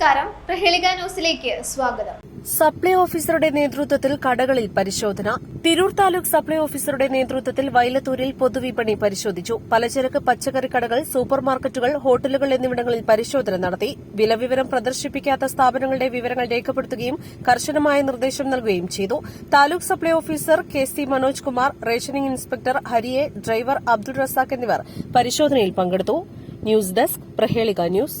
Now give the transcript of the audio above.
നമസ്കാരം. പ്രഹേളിക ന്യൂസിലേക്ക് സ്വാഗതം. സപ്ലൈ ഓഫീസറുടെ നേതൃത്വത്തിൽ കടകളിൽ പരിശോധന. തിരൂർ താലൂക്ക് സപ്ലൈ ഓഫീസറുടെ നേതൃത്വത്തിൽ വൈലത്തൂരിൽ പൊതുവിപണി പരിശോധിച്ചു. പലചരക്ക് പച്ചക്കറി കടകൾ സൂപ്പർ മാർക്കറ്റുകൾ ഹോട്ടലുകൾ എന്നിവിടങ്ങളിൽ പരിശോധന നടത്തി. വിലവിവരം പ്രദർശിപ്പിക്കാത്ത സ്ഥാപനങ്ങളുടെ വിവരങ്ങൾ രേഖപ്പെടുത്തുകയും കർശനമായ നിർദ്ദേശം നൽകുകയും ചെയ്തു. Taluk supply officer K C Manoj Kumar rationing inspector ഹരിയെ driver Abdul Razak എന്നിവർ പരിശോധനയിൽ പങ്കെടുത്തു. News desk Prahelika news.